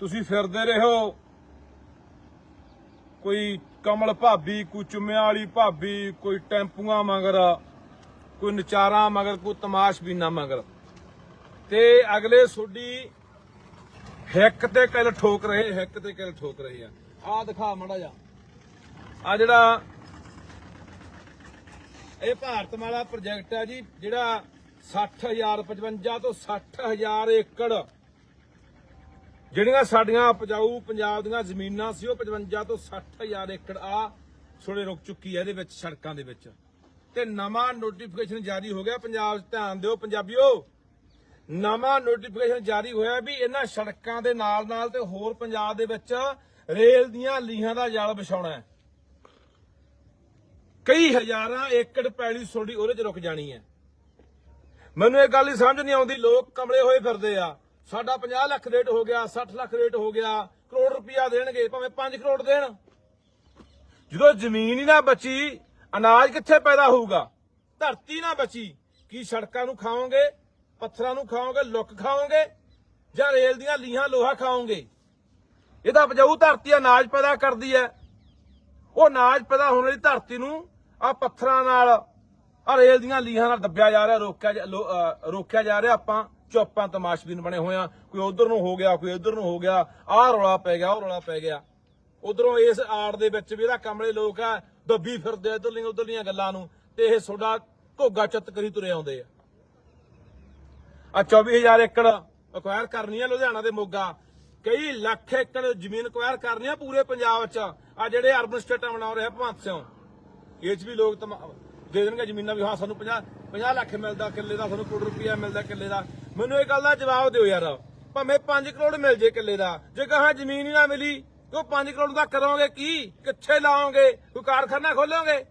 ਤੁਸੀਂ ਫਿਰਦੇ ਰਹੋ। ਕੋਈ ਕਮਲ ਭਾਬੀ, ਕੋਈ ਚੁੰਮਿਆਂ ਵਾਲੀ ਭਾਬੀ, ਕੋਈ ਟੈਂਪੂਆਂ ਮਗਰ, ਕੋਈ ਨਚਾਰਾਂ ਮਗਰ, ਕੋਈ ਤਮਾਸ਼ਬੀਨਾ ਮਗਰ। ਤੇ ਅਗਲੇ ਤੁਹਾਡੀ ਹਿੱਕ ਤੇ ਕਿਲ ਠੋਕ ਰਹੇ, ਹਿੱਕ ਤੇ ਕਿਲ ਠੋਕ ਰਹੇ ਆ। ਆ ਦਿਖਾ ਮੜਾ ਜਾ ਆ ਜਿਹੜਾ ਇਹ ਭਾਰਤ ਮਾਲਾ ਪ੍ਰੋਜੈਕਟ ਆ ਜੀ, ਜਿਹੜਾ 60000 55 ਤੋਂ 60000 ਏਕੜ ਜਿਹੜੀਆਂ ਸਾਡੀਆਂ ਉਪਜਾਊ ਪੰਜਾਬ ਦੀਆਂ ਜ਼ਮੀਨਾਂ ਸੀ, ਉਹ 55 ਤੋਂ 60000 ਏਕੜ ਆ ਥੋੜੇ ਰੁਕ ਚੁੱਕੀ ਹੈ ਇਹਦੇ ਵਿੱਚ, ਸੜਕਾਂ ਦੇ ਵਿੱਚ। ਤੇ ਨਵਾਂ ਨੋਟੀਫਿਕੇਸ਼ਨ ਜਾਰੀ ਹੋ ਗਿਆ, ਪੰਜਾਬ 'ਚ ਧਿਆਨ ਦਿਓ ਪੰਜਾਬੀਓ। ਨਵਾਂ ਨੋਟੀਫਿਕੇਸ਼ਨ ਜਾਰੀ ਹੋਇਆ ਵੀ ਇਹਨਾਂ ਸੜਕਾਂ ਦੇ ਨਾਲ ਨਾਲ ਤੇ ਹੋਰ ਪੰਜਾਬ ਦੇ ਵਿੱਚ ਰੇਲ ਦੀਆਂ ਲੀਹਾਂ ਦਾ ਜਾਲ ਵਿਛਾਉਣਾ ਹੈ। ਕਈ ਹਜ਼ਾਰਾਂ ਏਕੜ ਪੈਲੀ ਸੋਡੀ ਉਹਦੇ 'ਚ ਰੁਕ ਜਾਣੀ ਹੈ। ਮੈਨੂੰ ਇਹ ਗੱਲ ਹੀ ਸਮਝ ਨਹੀਂ ਆਉਂਦੀ, ਲੋਕ ਕਮਲੇ ਹੋਏ ਫਿਰਦੇ ਆ। ਸਾਡਾ 50 ਲੱਖ ਰੇਟ ਹੋ ਗਿਆ 60 ਲੱਖ ਰੇਟ ਹੋ ਗਿਆ, ਕਰੋੜ ਰੁਪਇਆ ਦੇਣਗੇ, ਭਾਵੇਂ 5 ਕਰੋੜ ਦੇਣ। ਜਦੋਂ ਜ਼ਮੀਨ ਹੀ ਨਾ ਬਚੀ, ਅਨਾਜ ਕਿੱਥੇ ਪੈਦਾ ਹੋਊਗਾ? ਧਰਤੀ ਨਾ ਬਚੀ, ਕੀ ਸੜਕਾਂ ਨੂੰ ਖਾਓਗੇ, ਪੱਥਰਾਂ ਨੂੰ ਖਾਓਗੇ, ਲੁੱਕ ਖਾਓਗੇ, ਜਾਂ ਰੇਲ ਦੀਆਂ ਲੀਹਾਂ ਲੋਹਾ ਖਾਓਗੇ? ਇਹਦਾ ਉਪਜਾਊ ਧਰਤੀ ਅਨਾਜ ਪੈਦਾ ਕਰਦੀ ਹੈ। ਉਹ ਅਨਾਜ ਪੈਦਾ ਹੋਣ ਵਾਲੀ ਧਰਤੀ ਨੂੰ ਆ ਪੱਥਰਾਂ ਨਾਲ ਆ ਰੇਲ ਦੀਆਂ ਲੀਹਾਂ ਨਾਲ ਦੱਬਿਆ ਜਾ ਰਿਹਾ, ਰੋਕਿਆ ਜਾ- ਲੋ- ਰੋਕਿਆ ਜਾ ਰਿਹਾ ਆਪਾਂ। ਚੁੱਪਾਂ ਤਮਾਸ਼ਬੀਨ ਬਣੇ ਹੋਏ ਆ ਕੋਈ ਉਧਰ ਨੂੰ ਹੋ ਗਿਆ, ਕੋਈ ਉਧਰ ਨੂੰ ਹੋ ਗਿਆ, ਆਹ ਰੌਲਾ ਪੈ ਗਿਆ, ਉਹ ਰੌਲਾ ਪੈ ਗਿਆ। ਉਧਰੋਂ ਇਸ ਆੜ ਦੇ ਵਿੱਚ ਵੀ ਇਹਦਾ ਕਮਲੇ ਲੋਕ ਆ, ਦੱਬੀ ਫਿਰਦੇ ਇਧਰਲੀਆਂ ਉਧਰਲੀਆਂ ਗੱਲਾਂ ਨੂੰ, ਤੇ ਇਹ ਤੁਹਾਡਾ ਘੋਗਾ ਚੱਤ ਕਰੀ ਤੁਰੇ ਆਉਂਦੇ ਆ। ਆ 24000 ਏਕੜ ਅਕਵਾਇਰ ਕਰਨੀ ਆ ਲੁਧਿਆਣਾ ਦੇ ਮੋਗਾ। ਕਈ ਲੱਖ ਏਕੜ ਜ਼ਮੀਨ ਅਕਵਾਇਰ ਕਰਨੀ ਆ ਪੂਰੇ ਪੰਜਾਬ 'ਚ। ਆ ਜਿਹੜੇ ਅਰਬਨ ਸਟੇਟਾਂ ਬਣਾ ਰਿਹਾ ਭਗਵੰਤ ਸਿੰਘ। ਇਹ 'ਚ ਵੀ ਲੋਕ ਦੇ ਦੇਣਗੇ ਜ਼ਮੀਨਾਂ ਵੀ। ਹਾਂ, ਸਾਨੂੰ 50 50 ਲੱਖ ਮਿਲਦਾ ਕਿੱਲੇ ਦਾ, ਸਾਨੂੰ ਕਰੋੜ ਰੁਪਇਆ ਮਿਲਦਾ ਕਿੱਲੇ ਦਾ। ਮੈਨੂੰ ਇਹ ਗੱਲ ਦਾ ਜਵਾਬ ਦਿਓ ਯਾਰ। ਭਾਵੇਂ 5 ਕਰੋੜ ਮਿਲ ਜੇ ਕਿੱਲੇ ਦਾ, ਜੇ ਕਹਾਂ ਜ਼ਮੀਨ ਹੀ ਨਾ ਮਿਲੀ ਉਹ 5 ਕਰੋੜ ਦਾ ਕਰੋਗੇ ਕੀ? ਕਿੱਥੇ ਲਾਓਗੇ? ਕੋਈ ਕਾਰਖਾਨਾ ਖੋਲੋਗੇ?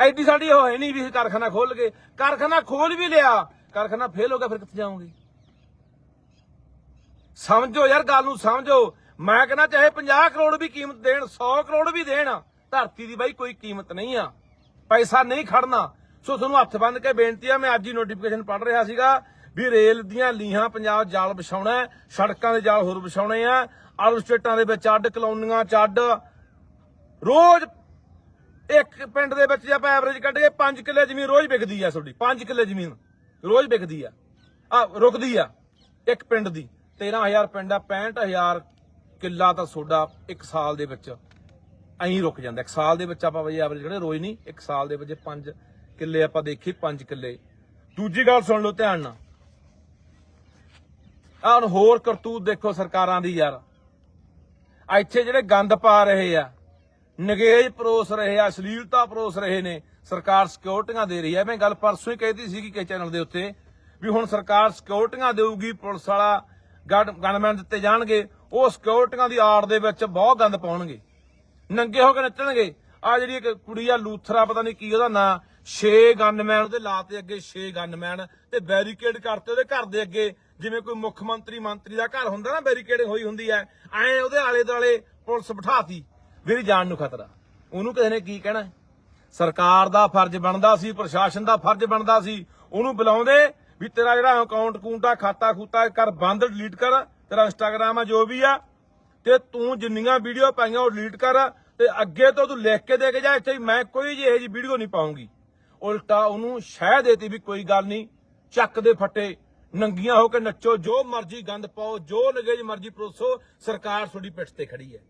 ਐਡੀ ਸਾਡੀ ਹੋਏ ਨਹੀਂ ਵੀ ਕਾਰਖਾਨਾ ਖੋਲ ਗਏ। ਕਾਰਖਾਨਾ ਖੋਲ ਵੀ ਲਿਆ, ਕਾਰਖਾਨਾ ਫੇਲ ਹੋ ਗਿਆ, ਫਿਰ ਕਿੱਥੇ ਜਾਓਗੇ? ਸਮਝੋ ਯਾਰ ਗੱਲ ਨੂੰ, ਸਮਝੋ। ਮੈਂ ਕਹਿੰਦਾ ਚਾਹੇ 50 ਕਰੋੜ ਵੀ ਕੀਮਤ ਦੇਣ 100 ਕਰੋੜ ਵੀ ਦੇਣ, ਧਰਤੀ ਦੀ ਬਾਈ ਕੋਈ ਕੀਮਤ ਨਹੀਂ ਆ। ਪੈਸਾ ਨਹੀਂ ਖੜਨਾ। ਸੋ ਤੁਹਾਨੂੰ ਹੱਥ ਬੰਨ ਕੇ ਬੇਨਤੀ ਆ, ਮੈਂ ਅੱਜ ਹੀ ਨੋਟੀਫਿਕੇਸ਼ਨ ਪੜ੍ਹ ਰਿਹਾ ਸੀਗਾ। ਵੀ ਰੇਲ ਦੀਆਂ ਲੀਹਾਂ ਪੰਜਾਬ ਜਾਲ ਵਿਛਾਉਣਾ ਸੜਕਾਂ ਦੇ ਜਾਲ ਹੋਰ ਵਿਛਾਉਣੇ ਆ ਆਲ ਸਟੇਟਾਂ ਦੇ ਵਿੱਚ ਅੱਡ ਕਲੋਨੀਆਂ ਚ ਅੱਡ। ਰੋਜ਼ ਇੱਕ ਪਿੰਡ ਦੇ ਵਿੱਚ ਜੇ ਆਪਾਂ ਐਵਰੇਜ ਕੱਢ ਕੇ 5 ਕਿੱਲੇ ਜ਼ਮੀਨ ਰੋਜ਼ ਵਿਕਦੀ ਆ ਤੁਹਾਡੀ 5 ਕਿੱਲੇ ਜ਼ਮੀਨ ਰੋਜ਼ ਵਿਕਦੀ ਆ। ਆ, ਰੁਕਦੀ ਆ ਇੱਕ ਪਿੰਡ ਦੀ 13000 ਪਿੰਡ ਆ 65000 ਕਿੱਲਾ ਤਾਂ ਤੁਹਾਡਾ ਇੱਕ ਸਾਲ ਦੇ ਵਿੱਚ ਐਂ ਰੁਕ ਜਾਂਦਾ। ਇੱਕ ਸਾਲ ਦੇ ਵਿੱਚ ਆਪਾਂ ਬਈ ਐਵਰੇਜ ਕੱਢੇ ਰੋਜ਼ ਨਹੀਂ, ਇੱਕ ਸਾਲ ਦੇ ਵਿੱਚ 5 ਕਿੱਲੇ ਆਪਾਂ ਦੇਖੀ 5 ਕਿੱਲੇ। ਦੂਜੀ ਗੱਲ ਸੁਣ ਲਓ ਧਿਆਨ ਨਾਲ। ਆਹ ਹੁਣ ਹੋਰ ਕਰਤੂਤ ਦੇਖੋ ਸਰਕਾਰਾਂ ਦੀ ਯਾਰ। ਇੱਥੇ ਜਿਹੜੇ ਗੰਦ ਪਾ ਰਹੇ ਆ, ਨਗੇਜ ਪਰੋਸ ਰਹੇ ਆ, ਅਸ਼ਲੀਲਤਾ ਪਰੋਸ ਰਹੇ ਨੇ, ਸਰਕਾਰ ਸਿਕਿਉਰਟੀਆਂ ਦੇ ਰਹੀ ਹੈ ਮੈਂ ਗੱਲ ਪਰਸੋਂ ਹੀ ਕਹਿਤੀ ਸੀਗੀ ਕਿ ਚੈਨਲ ਦੇ ਉੱਤੇ ਵੀ ਹੁਣ ਸਰਕਾਰ ਸਿਕਿਉਰਟੀਆਂ ਦੇਊਗੀ, ਪੁਲਿਸ ਵਾਲਾ ਗਨਮੈਨ ਦਿੱਤੇ ਜਾਣਗੇ, ਉਹ ਸਿਕਿਉਰਟੀਆਂ ਦੀ ਆੜ ਦੇ ਵਿੱਚ ਬਹੁਤ ਗੰਦ ਪਾਉਣਗੇ। ਨੰਗੇ ਹੋ ਕੇ ਨੱਚਣਗੇ। ਆ ਜਿਹੜੀ ਇੱਕ ਕੁੜੀ ਆ, ਲੂਥਰਾ, ਪਤਾ ਨਹੀਂ ਕੀ ਉਹਦਾ ਨਾਂ 6 ਗਨਮੈਨ ਉਹਦੇ ਲਾਤੇ ਅੱਗੇ 6 ਗਨਮੈਨ ਤੇ ਬੈਰੀਕੇਡ ਕਰਤੇ ਉਹਦੇ ਘਰ ਦੇ ਅੱਗੇ ਜਿਵੇਂ ਕੋਈ ਮੁੱਖ ਮੰਤਰੀ ਮੰਤਰੀ ਦਾ ਘਰ ਹੁੰਦਾ ਨਾ, ਬੈਰੀਕੇਡ ਹੋਈ ਹੁੰਦੀ ਐ ਐ ਉਹਦੇ ਆਲੇ ਦੁਆਲੇ ਪੁਲਿਸ ਬਿਠਾਤੀ, ਮੇਰੀ ਜਾਨ ਨੂੰ ਖਤਰਾ। ਉਹਨੂੰ ਕਿਸੇ ਨੇ ਕੀ ਕਹਿਣਾ? ਸਰਕਾਰ ਦਾ ਫਰਜ਼ ਬਣਦਾ ਸੀ, ਪ੍ਰਸ਼ਾਸਨ ਦਾ ਫਰਜ਼ ਬਣਦਾ ਸੀ, ਉਹਨੂੰ ਬੁਲਾਉਂਦੇ ਵੀ ਤੇਰਾ ਜਿਹੜਾ ਅਕਾਊਂਟ ਕੂੰਟਾ ਖਾਤਾ ਖੂਤਾ ਕਰ, ਬੰਦ ਡਿਲੀਟ ਕਰ, ਤੇਰਾ ਇੰਸਟਾਗ੍ਰਾਮ ਆ, ਜੋ ਵੀ ਆ, ਤੇ ਤੂੰ ਜਿੰਨੀਆਂ ਵੀਡੀਓ ਪਾਈਆਂ ਉਹ ਡਿਲੀਟ ਕਰ, ਤੇ ਅੱਗੇ ਤੋਂ ਤੂੰ ਲਿਖ ਕੇ ਦੇ ਕੇ ਜਾ, ਇੱਥੇ ਮੈਂ ਕੋਈ ਜਿਹੀ ਇਹੋ ਜਿਹੀ ਵੀਡੀਓ ਨਹੀਂ ਪਾਉਂਗੀ। ਉਲਟਾ ਉਹਨੂੰ ਸ਼ਹਿ ਦੇਤੀ ਵੀ ਕੋਈ ਗੱਲ ਨਹੀਂ, ਚੱਕ ਦੇ ਫੱਟੇ ਨੰਗੀਆਂ ਹੋ ਕੇ ਨੱਚੋ, ਜੋ ਮਰਜ਼ੀ ਗੰਦ ਪਾਓ, ਜੋ ਨਗੇਜ ਮਰਜ਼ੀ ਪਰੋਸੋ, ਸਰਕਾਰ ਤੁਹਾਡੀ ਪਿੱਠ ਤੇ ਖੜੀ ਹੈ।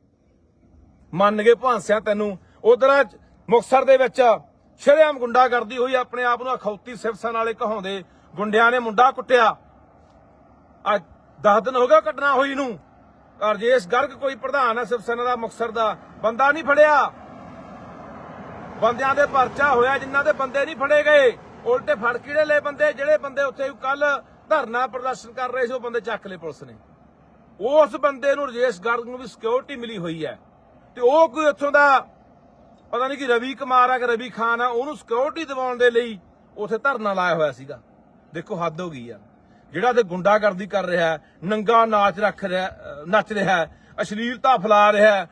ਮੰਨ ਗਏ ਭਾਂਸਿਆਂ ਤੈਨੂੰ। ਉਧਰ ਮੁਕਸਰ ਦੇ ਵਿੱਚ ਸ਼ਰੇਆਮ ਗੁੰਡਾ ਕਰਦੀ ਹੋਈ, ਆਪਣੇ ਆਪ ਨੂੰ ਅਖੌਤੀ ਸਿਫਸਾਂ ਵਾਲੇ ਕਹਾਉਂਦੇ। ਗੁੰਡਿਆਂ ਨੇ ਮੁੰਡਾ ਕੁੱਟਿਆ। ਅੱਜ 10 ਦਿਨ ਹੋ ਗਿਆ ਘਟਨਾ ਹੋਈ ਨੂੰ। ਰਜੇਸ਼ ਗਰਗ ਕੋਈ ਪ੍ਰਧਾਨ ਹੈ, ਸਿਵ ਸੈਨਾ ਦਾ ਮੁਕਸਰ ਦਾ, ਬੰਦਾ ਨਹੀਂ ਫੜਿਆ। ਬੰਦਿਆਂ ਦੇ ਪਰਚਾ ਹੋਇਆ, ਜਿਨ੍ਹਾਂ ਦੇ ਬੰਦੇ ਨਹੀਂ ਫੜੇ ਗਏ। ਉਲਟੇ ਫੜ ਕਿਹੜੇ ਲਏ ਬੰਦੇ, ਜਿਹੜੇ ਬੰਦੇ ਉੱਥੇ ਕੱਲ ਧਰਨਾ ਪ੍ਰਦਰਸ਼ਨ ਕਰ ਰਹੇ ਸੀ, ਉਹ ਬੰਦੇ ਚੱਕ ਲਏ ਪੁਲਿਸ ਨੇ। ਉਸ ਬੰਦੇ ਨੂੰ ਰਜੇਸ਼ ਗਰਗ ਨੂੰ ਵੀ ਸਿਕਿਉਰਿਟੀ ਮਿਲੀ ਹੋਈ ਹੈ। ਤੇ ਉਹ ਕੋਈ ਉੱਥੋਂ ਦਾ ਪਤਾ ਨਹੀਂ ਕਿ ਰਵੀ ਕੁਮਾਰ ਆ ਕਿ ਰਵੀ ਖਾਨ ਆ, ਉਹਨੂੰ ਸਿਕਿਉਰਿਟੀ ਦਿਵਾਉਣ ਦੇ ਲਈ ਉੱਥੇ ਧਰਨਾ ਲਾਇਆ ਹੋਇਆ ਸੀਗਾ। ਦੇਖੋ ਹੱਦ ਹੋ ਗਈ ਆ। ਜਿਹੜਾ ਤੇ ਗੁੰਡਾਗਰਦੀ ਕਰ ਰਿਹਾ, ਨੰਗਾ ਨਾਚ ਰੱਖ ਰਿਹਾ ਨੱਚ ਰਿਹਾ, ਅਸ਼ਲੀਲਤਾ ਫੈਲਾ ਰਿਹਾ